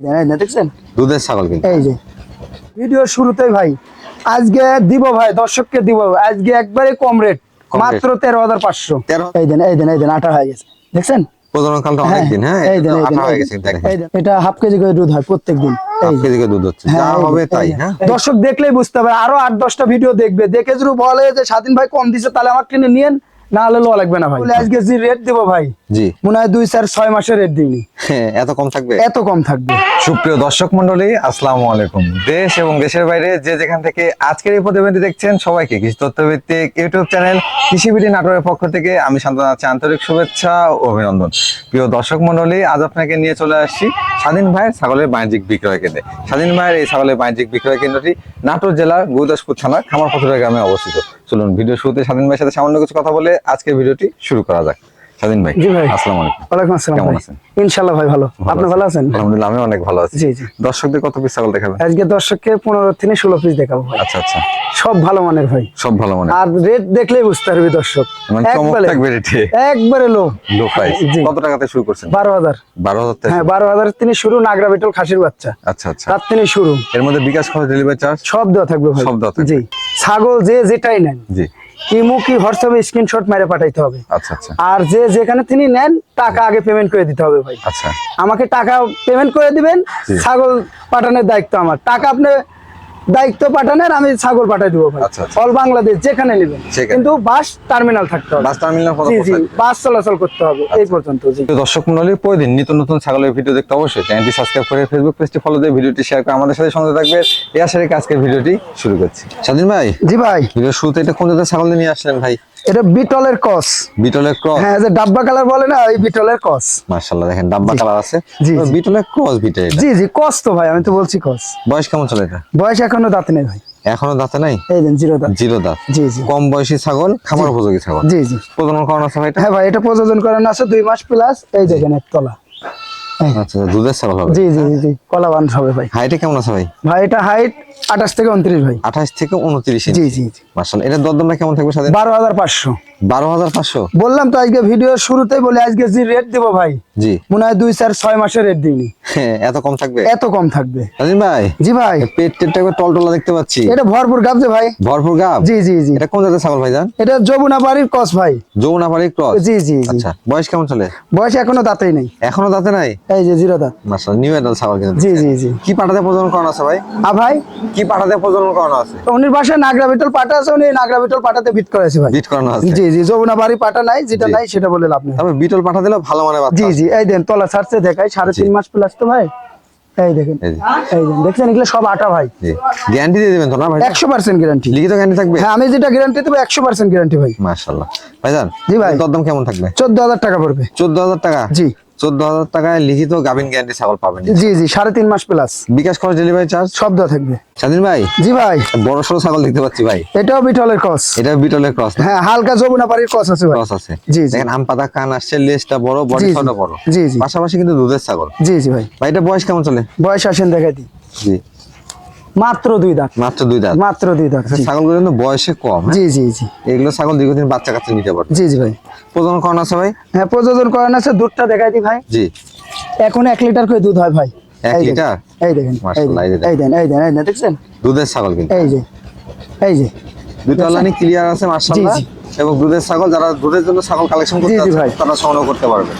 এই না দেখছেন? দুধের ছাগল কিন্তু। এই যে। ভিডিও শুরুতেই ভাই আজকে দিব ভাই দর্শককে দিব। আজকে একবারে কম রেট মাত্র তেরো হাজার পাঁচশো। এই দেন এই দেন এই দেন আটা হয়ে গেছে। দেখছেন? হ্যাঁ হয়ে হ্যাঁ দর্শক দেখলেই বুঝতে হবে আরও আট দশটা ভিডিও দেখবে। দেখে যদি বলে যে স্বাধীন ভাই কম দিছে তাহলে আমার কিনে নিয়েন। না হলে লোয়া লাগবে না ভাই। বলে আজকে যে রেট দেবো ভাই জি। মনে হয় দুই চার ছয় মাসের রেট দিইনি। হ্যাঁ, এত কম থাকবে? এত কম থাকবে। সুপ্রিয় দর্শক মন্ডলী আসসালামু আলাইকুম। দেশ এবং দেশের বাইরে যে যেখান থেকে আজকের এই প্রতিবেদনটি দেখছেন সবাইকে কৃষি তথ্য ইউটিউব চ্যানেল কৃষিবিধি নাটোরের পক্ষ থেকে আমি শান্ত আছি। আন্তরিক শুভেচ্ছা ও অভিনন্দন। প্রিয় দর্শক মন্ডলী আজ আপনাকে নিয়ে চলে আসছি স্বাধীন ভাইয়ের ছাগলের বাণিজ্যিক বিক্রয় কেন্দ্রে। স্বাধীন ভাইয়ের এই ছাগলের বাণিজ্যিক বিক্রয় কেন্দ্রটি নাটোর জেলার গুরুদাসপুর থানার খামারপথুরা গ্রামে অবস্থিত। চলুন, ভিডিও শুরুতে স্বাধীন ভাইয়ের সাথে সামান্য কিছু কথা বলে আজকের ভিডিওটি শুরু করা যাক। স্বাধীন ভাই জি ভাই। আসসালামু আলাইকুম। ওয়ালাইকুম আসসালাম কেমন ভাই। আছেন? ইনশাল্লাহ ভাই ভালো। আপনি ভালো আছেন? আলহামদুলিল্লাহ আমি অনেক ভালো আছি। জি জি। দর্শকদের কত পিস ছাগল দেখাবেন? আজকে দর্শককে পনেরো থেকে ষোলো পিস দেখাবো ভাই। আচ্ছা আচ্ছা। সব ভালো মানের ভাই। সব ভালো মনে আর রেট দেখলেই বুঝতে পারবি দর্শক। মানে একবারে থাকবে রেটে একবারে লো লো প্রাইস কত টাকাতে শুরু করছেন? বারো হাজার। বারো হাজার টাকা হ্যাঁ বারো হাজার তিনি শুরু নাগরা বেটল খাসির বাচ্চা। আচ্ছা আচ্ছা। তার তিনি শুরু। এর মধ্যে বিকাশ খরচ ডেলিভারি চার্জ সব দেওয়া থাকবে ভাই। সব দেওয়া থাকবে। জি ছাগল যে যেটাই নেন। জি। ইমু কি হোয়াটসঅ্যাপে স্ক্রিনশট মেরে পাঠাইতে হবে। আচ্ছা আচ্ছা। আর যে যেখানে তিনি নেন টাকা আগে পেমেন্ট করে দিতে হবে ভাই। আচ্ছা। আমাকে টাকা পেমেন্ট করে দিবেন ছাগল পাঠানোর দায়িত্ব আমার। টাকা আপনি দায়িত্ব পাঠানোর আমি ছাগল পাঠাই দিব ভাই। আচ্ছা, আচ্ছা। অল বাংলাদেশ যেখানে নেবেন। কিন্তু বাস টার্মিনাল থাকতে হবে। বাস টার্মিনাল জি জি বাস চলাচল করতে হবে এই পর্যন্ত জি। দর্শক মন্ডলী প্রতিদিন নিত্য নতুন ছাগলের ভিডিও দেখতে অবশ্যই চ্যানেলটি সাবস্ক্রাইব করে ফেসবুক পেজটি ফলো দিয়ে ভিডিওটি শেয়ার করে আমাদের সাথে সঙ্গে থাকবে। এই আশা রেখে আজকের ভিডিওটি শুরু করছি। স্বাধীন ভাই জি ভাই। ভিডিও শুরুতে এটা কোন জাতের ছাগল নিয়ে আসলেন ভাই? এটা বিটলের কস। বিটলের ক্রস হ্যাঁ যে ডাব্বা কালার বলে না বিটলের কস। মাশাআল্লাহ দেখেন ডাব্বা কালার আছে। জি, জি। বিটলের ক্রস বিটে জি জি কস তো ভাই আমি তো বলছি কস। বয়স কেমন চলে এটা? বয়স এখনও দাঁত নেই ভাই। এখনও দাঁতে নাই? এই দেন জিরো দাঁত। জিরো দাঁত। জি জি। কম বয়সী ছাগল খামার উপযোগী ছাগল। জি জি। প্রজনন করানো আছে ভাই এটা? হ্যাঁ ভাই এটা প্রজনন করানো আছে দুই মাস প্লাস এই দেখেন এক তলা এই, আচ্ছা দুধের ছাগল হবে। জি জি জি, জি হবে ভাই। হাইটে কেমন আছে ভাই? ভাই এটা হাইট আঠাশ থেকে উনত্রিশ ভাই। আঠাশ থেকে উনত্রিশ জি জি জি। মার্শাল এটা দরদামটা কেমন থাকবে বললাম তো আজকে ভিডিও শুরুতেই বলে আজকে যে রেট দেবো ভাই জি। মনে হয় দুই চার ছয় মাসের রেট দিইনি। হ্যাঁ, এত কম থাকবে? এত কম থাকবে। ভাই জি ভাই। পেট টেটটা একবার টলটলা দেখতে পাচ্ছি। এটা ভরপুর গাবছে ভাই। ভরপুর গাব? জি জি জি। এটা কোন জাতের ছাগল ভাই জান? এটা যমুনা বাড়ির কস ভাই। যৌনাপাড়ি ক্রস? জি জি জি। আচ্ছা বয়স কেমন চলে? বয়স এখনও দাঁতেই নেই। এখনও দাঁতে নাই? এই যে জিরো দাঁত মার্শাল নিউ এডাল ছাগল কিন্তু জি জি জি। কি পাঠাতে প্রজনন করানো আছে ভাই? আ ভাই? কি পাঠাতে প্রজনন করানো আছে? উনির বাসায় নাগরা বিটল পাটা আছে উনি নাগরা বিটল পাটাতে বিট করেছে ভাই। বিট করানো আছে? জি জি যমুনা বাড়ি পাটা নাই যেটা নাই সেটা বলে লাভ নেই। তবে বিটল পাঠা দিলে ভালো মানে বাচ্চা। জি জি এই দেন তলা ছাড়ছে দেখাই সাড়ে তিন মাস প্লাস তো ভাই। এই দেখেন এই দেন দেখছেন এগুলো সব আটা ভাই। গ্যারান্টি দিয়ে দিবেন তো না ভাই? একশো পার্সেন্ট গ্যারান্টি লিখিত গ্যারান্টি থাকবে? হ্যাঁ আমি যেটা গ্যারান্টি দেবো একশো পার্সেন্ট গ্যারান্টি ভাই। মার্শাল্লাহ ভাইজান জি ভাই। দরদাম কেমন থাকবে? চোদ্দ হাজার টাকা পড়বে। চোদ্দ হাজার টাকা? জি। চোদ্দ হাজার টাকায় লিখিত গাভিন গ্যারান্টি ছাগল পাবেন। জি জি সাড়ে তিন মাস প্লাস বিকাশ খরচ ডেলিভারি চার্জ সব দেওয়া থাকবে। স্বাধীন ভাই? জি ভাই। বড় সড়ো ছাগল দেখতে পাচ্ছি ভাই। এটাও বিটলের কস এটা বিটলের ক্রস হ্যাঁ হালকা যমুনা বাড়ির কস আছে ক্রস আছে। জি। দেখেন আম পাতা কান আসছে লেজটা বড় বডি ছোট বড়। জি, জি। পাশাপাশি কিন্তু দুধের ছাগল। জি জি ভাই। ভাই এটা বয়স কেমন চলে? বয়স আসেন দেখাই দিই। জি। মাত্র দুই দাঁত। মাত্র দুই দাঁত। মাত্র দুই দাঁত ছাগলগুলো কিন্তু বয়সে কম হ্যাঁ? জি জি জি। এগুলো ছাগল দীর্ঘদিন বাচ্চা কাচ্চা নিতে পারবে। জি জি ভাই। প্রজনন করানো আছে ভাই? হ্যাঁ প্রযোজন করানো আছে দুধটা দেখাই ভাই। জি। এখন এক লিটার করে দুধ হয় ভাই। এক লিটার? এই দেখেন এই মাশাআল্লাহ, এই দেখেন, এই দেন এই দেন এই দেন দেখছেন? দুধের ছাগল কিন্তু। এই যে এই যে। দুটো লাইনই ক্লিয়ার আছে মার্শাল্লাহ জি, এবং দুধের ছাগল যারা দুধের জন্য ছাগল কালেকশন করতে। তারা সংগ্রহ করতে পারবে।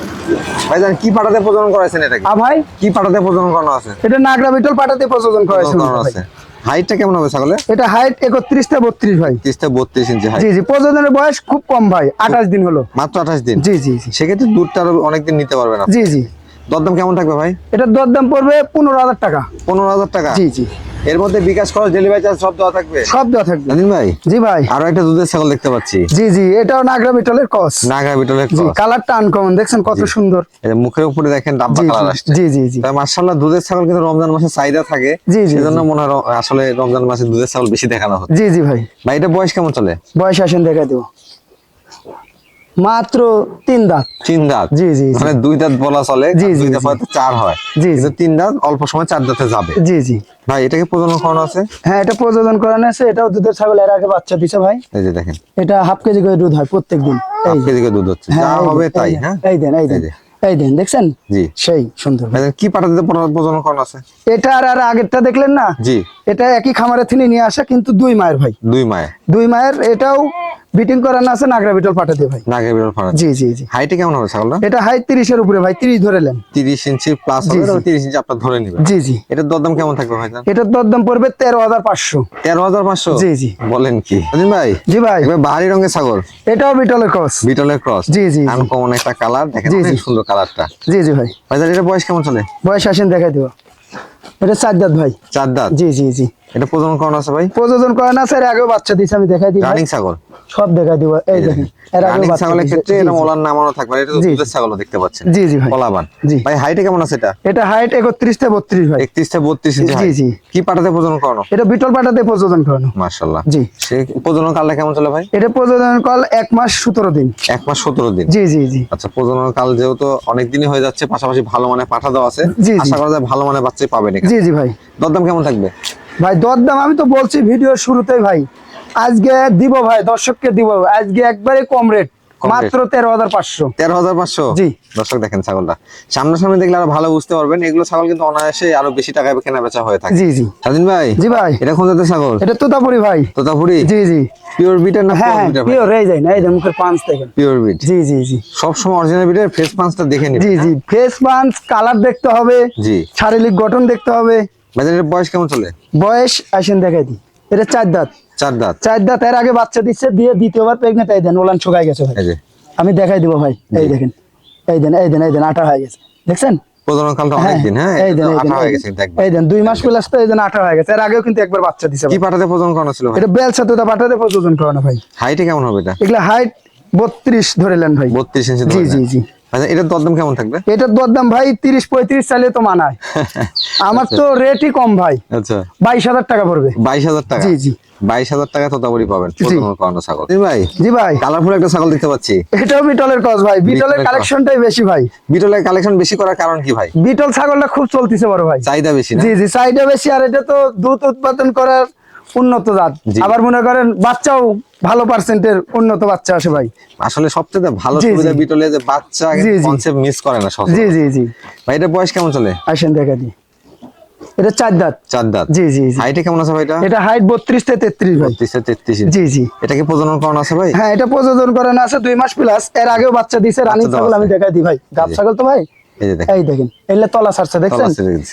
ভাই জান কি পাঠাতে প্রজনন করাইছেন এটাকে আ ভাই? কি পাটাতে প্রজনন করানো আছে? এটা নাগরা বিটল পাটাতে প্রজনন করানো আছে। হাইটটা কেমন হবে ছাগলে এটা হাইট একত্রিশ থেকে বত্রিশ ভাই। তিরিশ থেকে বত্রিশ ইঞ্চি জি জি প্রযোজনের বয়স খুব কম ভাই আঠাশ দিন হলো। মাত্র আঠাশ দিন? জি জি জি। সেক্ষেত্রে দুধটা আরও অনেকদিন নিতে পারবে না জি জি। দরদাম কেমন থাকবে ভাই? এটার দরদাম পড়বে পনেরো হাজার টাকা। পনেরো হাজার টাকা? জি জি। এর মধ্যে বিকাশ খরচ ডেলিভারি চার্জ সব দেওয়া থাকবে? সব দেওয়া থাকবে। জানিন ভাই? জি ভাই। আরও একটা দুধের ছাগল দেখতে পাচ্ছি। জি জি এটাও নাগরা বিটলের কস নাগা বিটলের cross। কালারটা আনকমন দেখছেন কত সুন্দর। এই মুখের উপরে দেখেন ডাব্বা জি কালার জি, আসছে। জি জি জি। তাই মার্শাল্লাহ দুধের ছাগল কিন্তু রমজান মাসে চাহিদা থাকে। জি, জি, সেজন্য মনে হয় আসলে রমজান মাসে দুধের ছাগল বেশি দেখানো হচ্ছে। জি জি ভাই। ভাই এটা বয়স কেমন চলে? বয়স আসেন দেখা দেবো। মাত্র তিন দাঁত। তিন দাঁত? জি, জি, জি। মানে দুই দাঁত বলা চলে জি, জি। দাঁত চার হয়। জি, জি। তিন দাঁত অল্প সময় চার দাঁতে যাবে। জি জি। ভাই এটাকে প্রজনন করানো আছে? হ্যাঁ এটা প্রযোজন করানো আছে। এটাও দুধের ছাগল এর আগে বাচ্চা দিছে ভাই। এই যে দেখেন। এটা হাফ কেজি করে দুধ হয় প্রত্যেক দিন হাফ। কেজি করে দুধ হচ্ছে। হ্যাঁ, যা হবে তাই হ্যাঁ? এই দেন এই দেন। এই দেন দেখছেন? জি। সেই সুন্দর। কি পাঠাতে প্রজনন করানো আছে? এটা আর আর আগেরটা দেখলেন না? জি। এটা একই খামারে থেকে নিয়ে আসা কিন্তু দুই মায়ের ভাই। দুই মায়ের। দুই মায়ের এটাও বিটিং করানো আছে নাগরা বিটল পাঠাতে ভাই। নাগের বিড়াল ফার্ম জি জি জি। হাইটে কেমন হবে ছাগলটা? এটা হাইট তিরিশের উপরে ভাই তিরিশ ধরেলেন তিরিশ ইঞ্চি প্লাস হবে জি। তিরিশ ইঞ্চি আপনার ধরে নেবেন। জি জি। এটার দরদাম কেমন থাকবে ভাইজান এটার দরদাম পড়বে তেরো হাজার পাঁচশো। তেরো হাজার পাঁচশো? জি, জি। বলেন কি? রাজিন ভাই জি ভাই। এবার বাহারি রঙের ছাগল। এটাও বিটলের ক্রস বিটলের ক্রস জি, জি, জি। আনকমন একটা কালার দেখেন অনেক সুন্দর কালারটা জি জি ভাই। ভাইজান এটা বয়স কেমন চলে? বয়স আসেন দেখাই দিব। এটা চার দাঁত ভাই। চার দাঁত? জি জি জি। এটা প্রজনন আছে ভাই? প্রযোজন করে না স্যার আগেও বাচ্চা দিছে আমি দেখাই দিই রানিং ছাগল। সব দেখাই দিব এই দেখেন এর আগেও বাচ্চা ছাগলের ক্ষেত্রে এটা। মোলার নামানো থাকবে এটা তো দুধের ছাগলও দেখতে পাচ্ছেন। জি জি ভাই। কলাবান জি। ভাই হাইটে কেমন আছে এটা? এটা হাইট একত্রিশ থেকে বত্রিশ ভাই। একত্রিশ থেকে বত্রিশ ইঞ্চি জি, জি। কি পাটাতে প্রজনন করানো? এটা বিটল পাটাতে প্রযোজন করানো। মার্শাল্লাহ জি। সে প্রজনন কালটা কেমন চলে ভাই? এটা প্রযোজন কল এক মাস সতেরো দিন। এক মাস সতেরো দিন। জি জি জি। আচ্ছা প্রজনন কাল যেহেতু অনেক দিনই হয়ে যাচ্ছে পাশাপাশি ভালো মানে পাঠা দেওয়া আছে। আশা করা যায় ভালো মানে বাচ্চাই পাবেন জি জি ভাই। দরদাম কেমন থাকবে? ভাই দরদাম আমি তো বলছি ভিডিও শুরুতেই ভাই। আজকে দিব ভাই দর্শককে দিব। আজকে একবারে কম রেট মাত্র তেরো হাজার পাঁচশো। তেরো হাজার পাঁচশো? জি। দর্শক দেখেন ছাগলটা। সামনাসামনি দেখলে আরও ভালো বুঝতে পারবেন। এগুলো ছাগল কিন্তু অনায়াসে আরও বেশি টাকায় কেনা বেচা হয়ে থাকে। জি জি। স্বাধীন ভাই? জি ভাই। এটা কোন জাতের ছাগল? এটা তোতাপুরি ভাই। তোতাপুরি? জি জি। পিওর বিটের না হ্যাঁ পিওর বিটের রে যায় না এই যে মুখের পাঁচ দেখেন। পিওর বিট জি জি জি। সবসময় অরিজিনাল বিটের ফেস পাঁচটা দেখে নিন জি। জি ফেস পাঞ্চ কালার দেখতে হবে। জি। শারীরিক গঠন দেখতে হবে। এর বয়স কেমন চলে? বয়স আসেন দেখাই দি এটা চার দাঁত। চার দাঁত। চার দাঁত এর আগে বাচ্চা দিচ্ছে দিয়ে দ্বিতীয়বার প্রেগনেন্ট এই দেন ওলান শুকাই গেছে ভাই। আমি দেখাই দিব ভাই এই দেখেন এই দেন এই দেন এই দেন আটা হয়ে গেছে। দেখছেন? প্রজনন কালটা অনেক দিন হ্যাঁ এই দেন হয়ে গেছে কিন্তু একবার। এই দেন দুই মাস প্লাস তো এই দেন আটা হয়ে গেছে। এর আগেও কিন্তু একবার বাচ্চা দিছে কি প্রজনন করানো ছিল ভাই? এটা করানো হাইটে কেমন হবে এটা? এগুলা হাইট বত্রিশ ধরেলেন ভাই। বত্রিশ ইঞ্চি জি জি জি। আচ্ছা এটার দরদাম কেমন থাকবে? এটার দরদাম ভাই চাইলে তো মানায়। আমার তো রেটই কম ভাই। আচ্ছা। টাকা পড়বে। টাকা? জি, টাকা তোতাবড়ি পাবেন প্রজনন করানো ছাগল। জি ভাই। জি ভাই। কালারফুল একটা ছাগল দেখতে পাচ্ছি। এটাও বিটলের কস ভাই। বিটলের বিটলের কালেকশনটাই বেশি ভাই। বিটলের কালেকশন বেশি করার কারণ কি ভাই? বিটল ছাগলটা খুব চলতেছে বড় ভাই। চাহিদা বেশি না? জি জি চাহিদা বেশি আর এটা তো দুধ উৎপাদন করার উন্নত জাত। আবার মনে করেন বাচ্চাও ভালো পার্সেন্টের উন্নত বাচ্চা আসে ভাই। আসলে সবচেয়ে ভালো সুবিধা বিটলে যে বাচ্চা। কনসেপ্ট মিস করে না সব জি জি জি। ভাই এটা বয়স কেমন চলে? আসেন দেখা দি। এটা চার দাঁত। চার দাঁত। জি জি হাইটে কেমন আছে ভাই এটা? এটা হাইট বত্রিশ থেকে তেত্রিশ ভাই। বত্রিশ থেকে তেত্রিশ জি জি। এটা কি প্রজনন করানো আছে ভাই? হ্যাঁ এটা প্রযোজন করানো আছে দুই মাস প্লাস এর আগেও বাচ্চা দিছে রানিং ছাগল আমি। দেখাই দিই ভাই। গাব ছাগল তো ভাই? এই দেখেন। এলে তলা ছাড়ছে দেখছেন।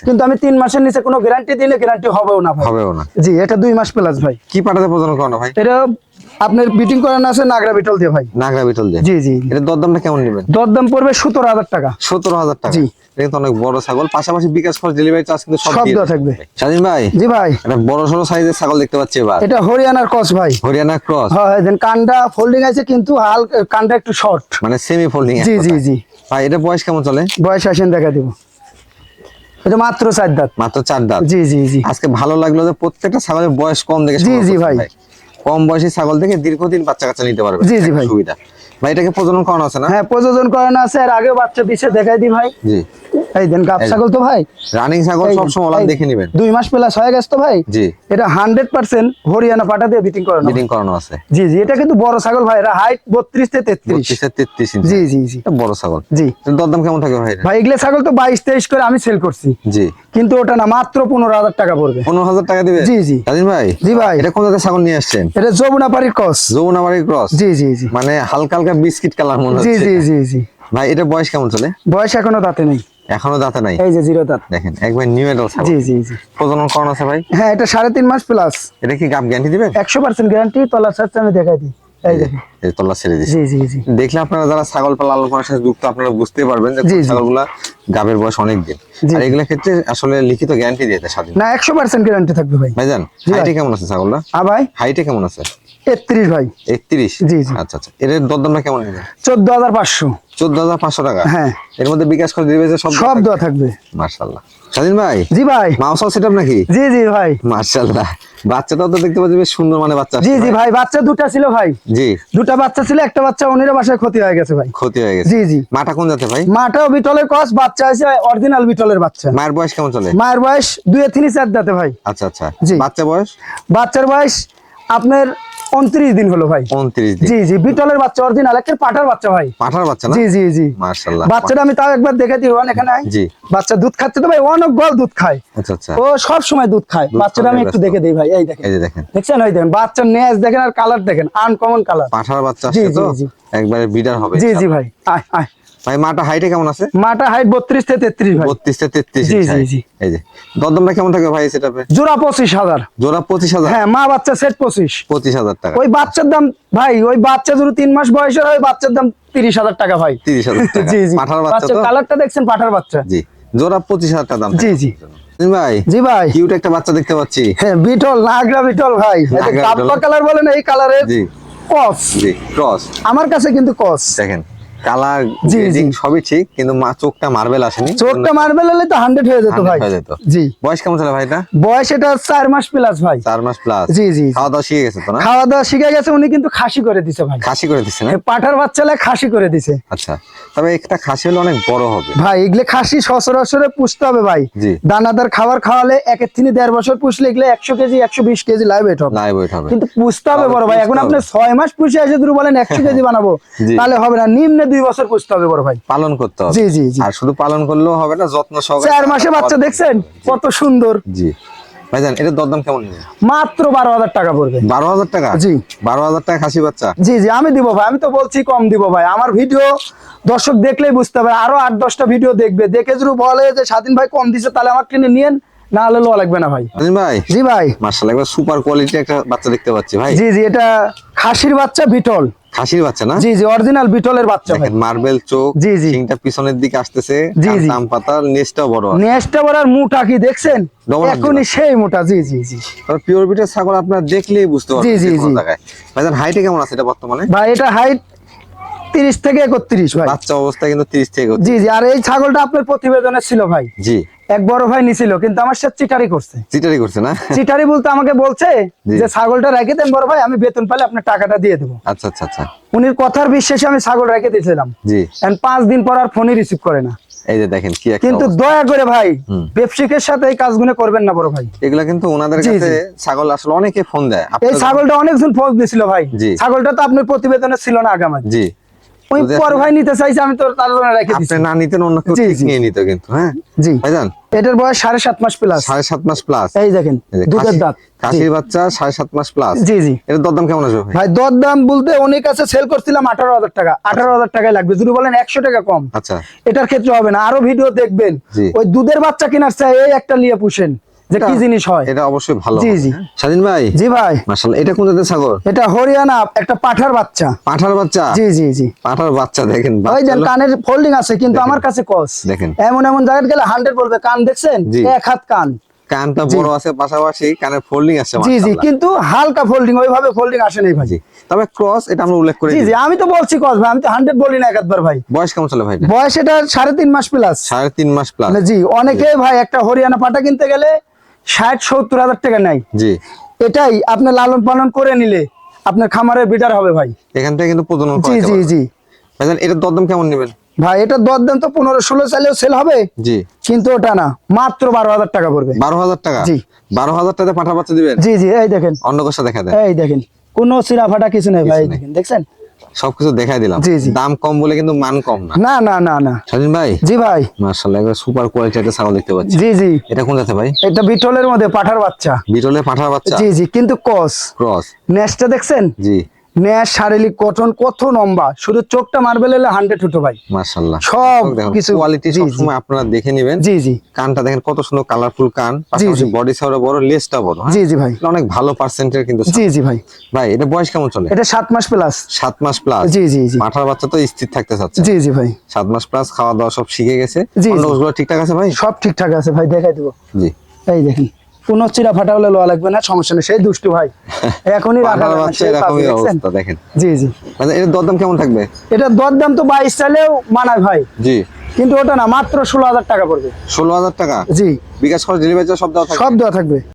কিন্তু আমি তিন মাসের নিচে কোনো গ্যারান্টি দিলে গ্যারান্টি হবেও না ভাই। হবেও না। জি এটা দুই মাস প্লাস ভাই। কি পাঠাতে প্রজনন করানো ভাই? এটা আপনার বিটিং করানো আছে নাগরা বিটল দিয়ে ভাই। নাগরা বিটল দিয়ে? জি জি। এটার দরদামটা কেমন নেবেন? দরদাম পড়বে সতেরো হাজার টাকা। সতেরো হাজার টাকা। জি। এটা কিন্তু অনেক বড় ছাগল। পাশাপাশি বিকাশ খরচ ডেলিভারি চার্জ কিন্তু সব দিয়ে দেওয়া থাকবে। স্বাধীন ভাই? জি ভাই। একটা বড় সড়ো সাইজের ছাগল দেখতে পাচ্ছি এবার। এটা হরিয়ানার কস ভাই। হরিয়ানা ক্রস হ্যাঁ দেন কানটা ফোল্ডিং আছে কিন্তু হাল কানটা একটু শর্ট মানে সেমি ফোল্ডিং জি জি জি। ভাই এটা বয়স কেমন চলে? বয়স আসেন দেখা দিব। এটা মাত্র চার দাঁত। মাত্র চার দাঁত। জি জি জি। আজকে ভালো লাগল যে প্রত্যেকটা ছাগলের বয়স কম দেখে জি, জি, ভাই। কম বয়সী ছাগল থেকে দীর্ঘদিন বাচ্চা কাচ্চা নিতে পারবে। জি, জি, ভাই। সুবিধা। ভাই এটাকে প্রজনন করানো আছে না? হ্যাঁ প্রজনন করানো আছে আর আগেও বাচ্চা দিছে দেখাই দিই ভাই। জি। এই দেন গাব ছাগল তো ভাই। রানিং ছাগল দেন, ওলান দেখে নেবেন। দুই মাস প্লাস হয়ে গেছে তো ভাই। জি। এটা হান্ড্রেড পার্সেন্ট হরিয়ানা পাটা দিয়ে বিটিং করানো। মিটিং করানো আছে। জি জি এটা কিন্তু বড় ছাগল ভাই। হাইট বত্রিশ থেকে ইঞ্চি। জি জি জি। বড় ছাগল। জি। দরদাম কেমন থাকে ভাই ভাই এগুলো ছাগল তো বাইশ তেইশ করে আমি সেল করছি। জি। কিন্তু ওটা না মাত্র পনেরো হাজার টাকা পড়বে। পনেরো হাজার টাকা দিবে? জি, জি। স্বাধীন ভাই জি ভাই। এটা কোন জাতের ছাগল নিয়ে আসছেন? এটা যমুনা পাড়ির কস যমুনাবাড়ি ক্রস? জি জি জি। মানে হালকা হালকা বিস্কিট কালার মনে জি হচ্ছে জি জি জি। ভাই এটা বয়স কেমন চলে? বয়স এখনও দাঁতে নেই। এখনও দাঁতে নাই? এই যে জিরো দাঁত। দেখেন একবার নিউ এডাল জি জি জি। প্রজনন করানো আছে ভাই? হ্যাঁ এটা সাড়ে তিন মাস প্লাস এটা কি গ্যারান্টি দিবেন? একশো পার্সেন্ট গ্যারান্টি তলার সাথে আমি দেখাই দিই। ছেড়ে দেখলে আপনারা যারা ছাগল পালা লালন পালনের সাথে যুক্ত আপনারা বুঝতে পারবেন যে। ছাগলগুলা গাবের বয়স অনেক দিন। আর এগুলোর ক্ষেত্রে আসলে লিখিত গ্যারান্টি স্বাধীন। না একশো পার্সেন্ট গ্যারান্টি থাকবে ভাই। ভাইজান। হাইটে কেমন আছে ছাগলটা? ভাই। হাইটে কেমন আছে? একত্রিশ ভাই। একত্রিশ? জি, জি। আচ্ছা আচ্ছা। এর দরদামটা কেমন চোদ্দ হাজার পাঁচশো। টাকা? হ্যাঁ। এর মধ্যে বিকাশ করে দিবে যে সব সব দেওয়া থাকবে? মার্শাল্লাহ স্বাধীন ভাই? জি ভাই। মাউসাও সেটআপ নাকি? জি জি ভাই। মার্শাল্লাহ বাচ্চাটাও তো দেখতে পাচ্ছি বেশ সুন্দর মানে বাচ্চা জি জি ভাই। বাচ্চা দুটা ছিল ভাই। জি। দুটা বাচ্চা ছিল একটা বাচ্চা অন্যের বাসায় ক্ষতি হয়ে গেছে ভাই। ক্ষতি হয়ে গেছে। জি জি। মাটা কোন যাতে ভাই? মাটাও বিটলের কস বাচ্চা আছে অরিজিনাল বিটলের বাচ্চা। মায়ের বয়স কেমন চলে? মায়ের বয়স দুই তিন চার দাঁতে ভাই। আচ্ছা আচ্ছা। জি। বাচ্চা বয়স? বাচ্চার বয়স আপনার উনত্রিশ দিন হলো ভাই। উনত্রিশ দিন। জি জি বিটলের বাচ্চা অরিজিনাল একের পাঠার বাচ্চা ভাই। পাঠার বাচ্চা না? জি জি জি। মার্শাল্লাহ বাচ্চাটা আমি তাও একবার দেখে দিই ওয়ান এখানে জি। বাচ্চা দুধ খাচ্ছে তো ভাই অনেক গল দুধ খায়। আচ্ছা আচ্ছা। ও সব সময় দুধ খায়। বাচ্চাটা আমি একটু দেখে দিই ভাই এই দেখেন। এই যে দেখেন। দেখছেন? ওই দেখেন বাচ্চার নেজ দেখেন আর কালার দেখেন আনকমন কালার পাঠার বাচ্চা জি, আসছে তো। একবারে বিডার হবে। জি জি ভাই আয় আয়। ভাই মাটা হাইটে কেমন আছে? মাটা হাইট বত্রিশ থেকে তেত্রিশ ভাই। বত্রিশ থেকে তেত্রিশ জি, ইঞ্চ জি, জি। এই যে দরদামটা কেমন থাকবে ভাই সেটাপে জোড়া পঁচিশ হাজার। জোড়া পঁচিশ হাজার? হ্যাঁ মা বাচ্চা সেট পঁচিশ। পঁচিশ হাজার টাকা। ওই বাচ্চার দাম ভাই ওই বাচ্চা যদি তিন মাস বয়সের হয় বাচ্চার দাম তিরিশ হাজার টাকা ভাই। তিরিশ হাজার টাকা। জি জি। পাঠার বাচ্চা তো? কালারটা দেখছেন পাঠার বাচ্চা? জি জোড়া পঁচিশ হাজার টাকা দাম জি, জি। ভাই জি ভাই। কিউট একটা বাচ্চা দেখতে পাচ্ছি। হ্যাঁ বিটল নাগরা বিটল ভাই। কালার বলেন এই কালারের জি। কস জি ক্রস আমার কাছে কিন্তু কস দেখেন জি, জি। সবই ঠিক কিন্তু চোখটা মার্বেল আসেনি চোখটা মার্বেল হলে তো হান্ড্রেড হয়ে যেত ভাই। হয়ে যেত। জি। বয়স কেমন ছিল ভাইটা? বয়স এটা চার মাস প্লাস ভাই। চার মাস প্লাস জি, জি। খাওয়া দাওয়া শিখে গেছে তো না? খাওয়া দাওয়া শিখে গেছে উনি কিন্তু খাসি করে দিছে ভাই। খাসি করে দিচ্ছে না? পাঠার বাচ্চালে খাসি করে দিছে। আচ্ছা তবে একটা খাসি হলে অনেক বড় হবে। ভাই এগুলো খাসি সচরাচরে পুষতে হবে ভাই। দানাদার খাবার খাওয়ালে একের থেকে দেড় বছর পুষলে এগুলো একশো কেজি একশো বিশ কেজি লাইভ ওয়েট হবে। লাইভ ওয়েট হবে। কিন্তু পুষতে হবে বড় ভাই। এখন আপনি ছয় মাস পুষে এসে যদি বলেন একশো কেজি বানাবো তাহলে হবে না। নিম্নে দুই বছর পুষতে হবে বড় ভাই। পালন করতে হবে। জি, জি, জি। আর শুধু পালন করলেও হবে না যত্ন সহকারে চার মাসে বাচ্চা দেখছেন? কত সুন্দর। জি। ভাইজান এটা দরদাম কেমন মাত্র বারো হাজার টাকা পড়বে। বারো হাজার টাকা? জি। বারো হাজার টাকা খাসি বাচ্চা? জি জি আমি দিব ভাই আমি তো বলছি কম দিব ভাই। আমার ভিডিও দর্শক দেখলেই বুঝতে হবে আরও আট দশটা ভিডিও দেখবে। দেখে যদি বলে যে স্বাধীন ভাই কম দিছে তাহলে আমার কিনে নিয়েন। না হলে লোয়া লাগবে না ভাই। ভাই? জি ভাই। মার্শাল একবার সুপার কোয়ালিটি একটা বাচ্চা দেখতে পাচ্ছি ভাই। জি জি এটা খাসির বাচ্চা বিটল। খাসির বাচ্চা না? জি জি অরিজিনাল বিটলের বাচ্চা ভাই। মার্বেল চোখ জি, জি। সিংটা পিছনের দিকে আসতেছে জি, জি। আম পাতা নেসটাও বড় আছে। নেক্সটটা বড় আর মুটা কি দেখছেন? এখনই সেই মোটা জি জি জি। তবে পিওর বিটের ছাগল আপনারা দেখলেই বুঝতে পারবেন জি, জি, জি। ভাইজান হাইটে কেমন আছে এটা বর্তমানে? ভাই এটা হাইট তিরিশ থেকে একত্রিশ ভাই। বাচ্চা অবস্থায় কিন্তু তিরিশ থেকে জি জি আর এই ছাগলটা আপনার প্রতিবেদনে ছিল ভাই। জি। এক বড় ভাই নিছিল কিন্তু আমার সাথে চিটারি করছে। চিটারি করছে না? চিটারি বলতে আমাকে বলছে যে ছাগলটা রেখে দেন বড় ভাই আমি বেতন পালে আপনার টাকাটা দিয়ে দেবো। আচ্ছা আচ্ছা আচ্ছা। উনির কথার বিশ্বাসে আমি ছাগল রেখে দিয়েছিলাম। জি। পাঁচ দিন পর আর ফোনই রিসিভ করে না। এই যে দেখেন কি কিন্তু দয়া করে ভাই। ব্যবসায়িকের সাথে এই কাজগুলো করবেন না বড় ভাই। এগুলা কিন্তু ওনাদের কাছে ছাগল আসলে অনেকে ফোন দেয়। এই ছাগলটা অনেকজন ফোন দিয়েছিল ভাই। জি। ছাগলটা তো আপনার প্রতিবেদনে ছিল না আগামী। জি। ওই পর ভাই নিতে চাইছে আমি তো তার জন্য রেখে আপনি না নিতেন অন্য কেউ জি, ঠিক জি। নিয়ে নিত কিন্তু হ্যাঁ? জি। ভাইজান? এটার বয়স সাড়ে সাত মাস প্লাস সাড়ে সাত মাস প্লাস এই দেখেন দুধের দাঁত। বাচ্চা মাস প্লাস জি জি। এর দরদাম কেমন ভাই? বলতে অনেক কাছে সেল করছিলাম আঠারো হাজার টাকা। আঠারো হাজার টাকায় লাগবে। যদি বলেন একশো টাকা কম। আচ্ছা। এটার ক্ষেত্রে হবে না। আরও ভিডিও দেখবেন। ওই দুধের বাচ্চা কেনার চাই এই একটা নিয়ে পুষেন। যে কি জিনিস হয়? এটা অবশ্যই ভালো জি, জি। স্বাধীন ভাই? জি ভাই। মাশাআল্লাহ এটা কোন জাতের ছাগল? এটা হরিয়ানা একটা পাঠার বাচ্চা। পাঠার বাচ্চা? জি জি জি। পাঠার বাচ্চা দেখেন বাচ্চা দেন কানের ফোল্ডিং আছে কিন্তু আমার কাছে কস দেখেন। এমন এমন জায়গায় গেলে হান্ড্রেড বলবে। কান দেখছেন? এক হাত কান। কানটা বড় আছে পাশাপাশি কানে ফোল্ডিং আছে জি জি কিন্তু হালকা ফোল্ডিং ওইভাবে ফোল্ডিং আসে নাই ভাই। তবে ক্রস এটা আমরা উল্লেখ করি জি জি আমি তো বলছি কস ভাই আমি তো হান্ড্রেড বলি না একবার ভাই। বয়স কেমন চলে ভাই বয়স এটা সাড়ে তিন মাস প্লাস সাড়ে তিন মাস প্লাস মানে জি অনেকে ভাই একটা হরিয়ানা পাটা কিনতে গেলে ষাট সত্তর হাজার টাকা নেয়। জি। এটাই আপনি লালন পালন করে নিলে আপনার খামারের বিটার হবে ভাই। এখান থেকে কিন্তু প্রজনন জি জি জি। ভাইজান এটার দরদাম কেমন নেবেন? ভাই এটা দর দেন তো পনেরো ষোলো চাইলেও সেল হবে। জি। কিন্তু ওটা না মাত্র বারো হাজার টাকা পড়বে। বারো হাজার টাকা? জি। বারো হাজার টাকা পাঠা বাচ্চা দিবেন? জি জি এই দেখেন। অন্য কোষা দেখা দেয়। এই দেখেন কোনো ফাটা কিছু নেই ভাই নেই। দেখেন দেখছেন? সবকিছু দেখাই দিলাম। জি, জি। দাম কম বলে কিন্তু মান কম না। না না না না। স্বাধীন ভাই? জি ভাই। মার্শাল্লাহ একবার সুপার কোয়ালিটি একটা ছাগল দেখতে পাচ্ছি। জি জি। এটা কোন জাতে ভাই? এটা বিটলের মধ্যে পাঠার বাচ্চা। বিটলের পাঠার বাচ্চা? জি জি কিন্তু ক্রস ক্রস নেস্টটা দেখছেন? জি। নেস শারীরিক গঠন কত লম্বা? শুধু চোখটা মারবেল এলে হান্ড্রেড উঠো ভাই। মার্শাল্লাহ সব কিছু। কোয়ালিটি জি, সব জি। সময় আপনারা দেখে নেবেন। জি জি। কানটা দেখেন কত সুন্দর কালারফুল কান। পাশাপাশি বডি সাইজও বড় লেজটা বড় হ্যাঁ? জি জি ভাই। অনেক ভালো পার্সেন্টের কিন্তু জি জি ভাই। ভাই এটা বয়স কেমন চলে? এটা সাত মাস প্লাস সাত মাস প্লাস জি জি জি। পাঠার বাচ্চা তো স্থির থাকতে চাচ্ছে। জি জি ভাই। সাত মাস প্লাস খাওয়া দাওয়া সব শিখে গেছে। জি, ঠিকঠাক আছে ভাই? সব ঠিকঠাক আছে ভাই দেখাই দেবো। জি। এই দেখেন। কোনো চিরা ফাটা হলে লোয়া লাগবে না সমস্যা নেই। সেই দুষ্টু ভাই। এখনই রাখা অবস্থা দেখেন। জি জি। মানে এর দরদাম কেমন থাকবে? এটা দরদাম তো 22 চালেও মানায় ভাই। জি। কিন্তু ওটা না মাত্র ষোলো হাজার টাকা পড়বে। ষোলো হাজার টাকা? জি। বিকাশ খরচ ডেলিভারি সব দেওয়া থাকবে? সব দেওয়া থাকবে।